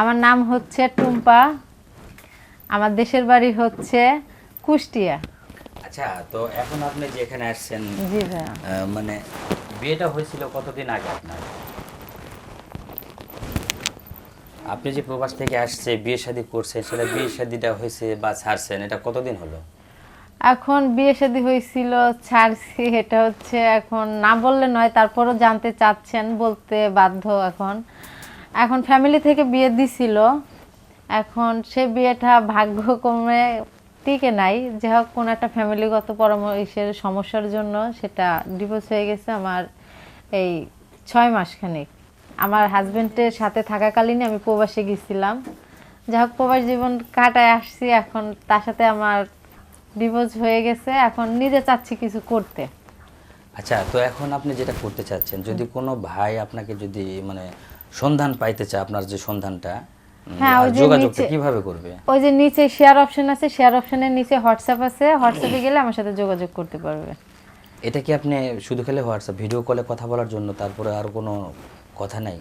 আমার নাম হচ্ছে টুম্পা। আমার দেশের বাড়ি হচ্ছে কুষ্টিয়া। আচ্ছা তো এখন আপনি যে এখানে আসছেন জি ভাইয়া। মানে বিয়েটা হয়েছিল কতদিন আগে আপনার? আপনি যে প্রবাস থেকে আসছে বিয়ে শাদী করছেন সেটা বিয়ে শাদীটা হয়েছে বা ছাড়ছেন এটা কতদিন হলো? এখন বিয়ে শাদী হয়েছিল ছাড়ছি এটা হচ্ছে এখন না বললে নয় তারপরও জানতে চাচ্ছেন বলতে বাধ্য এখন। এখন ফ্যামিলি থেকে বিয়ে দিছিল। এখন সে বিয়েটা ভাগ্যক্রমে টিকে নাই। যে হোক কোনো একটা ফ্যামিলিগত পরামর্শের সমস্যার জন্য সেটা ডিভোর্স হয়ে গেছে আমার এই ছয় মাসখানেক আমার হাজবেন্ডের সাথে থাকাকালীনই আমি প্রবাসে গেছিলাম। যা হোক প্রবাস জীবন কাটায় আসছি। এখন তার সাথে আমার ডিভোর্স হয়ে গেছে। এখন নিজে চাচ্ছি কিছু করতে। আচ্ছা তো এখন আপনি যেটা করতে চাচ্ছেন যদি কোনো ভাই আপনাকে যদি মানে সন্ধান পাইতে চায় আপনার যে সন্ধানটা হ্যাঁ, ওই যে যোগাযোগটা নিচে- কীভাবে করবে? ওই যে নিচে শেয়ার অপশন আছে শেয়ার অপশনের নিচে হোয়াটসঅ্যাপ আছে হোয়াটসঅ্যাপে গেলে আমার সাথে যোগাযোগ করতে পারবে। এটা কি আপনি শুধু খেলে হোয়াটসঅ্যাপ ভিডিও কলে কথা বলার জন্য তারপরে আর কোনো কথা নাই?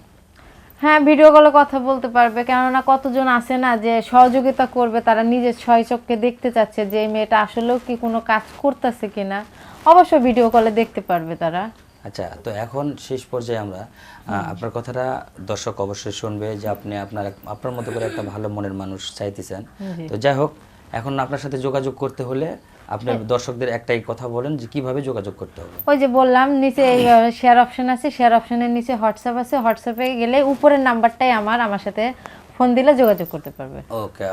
হ্যাঁ ভিডিও কলে কথা বলতে পারবে কেননা কতজন আছে না যে সহযোগিতা করবে তারা নিজের ছয় চোখকে দেখতে চাচ্ছে যে এই মেয়েটা আসলেও কি কোনো কাজ করতেছে কিনা। অবশ্যই ভিডিও কলে দেখতে পারবে তারা। আচ্ছা তো এখন শেষ পর্যায়ে আমরা আপনার কথাটা দর্শক অবশ্যই শুনবে যে আপনি আপনার আপনার মতো করে একটা ভালো মনের মানুষ চাইতেছেন। তো যাই হোক এখন আপনার সাথে যোগাযোগ করতে হলে আপনি দর্শকদের একটাই কথা বলেন যে কীভাবে যোগাযোগ করতে হবে। ওই যে বললাম নিচে শেয়ার অপশন আছে শেয়ার অপশনের নিচে হোয়াটসঅ্যাপ আছে হোয়াটসঅ্যাপে গেলে উপরের নাম্বারটাই আমার আমার সাথে ফোন দিলে যোগাযোগ করতে পারবে। ওকে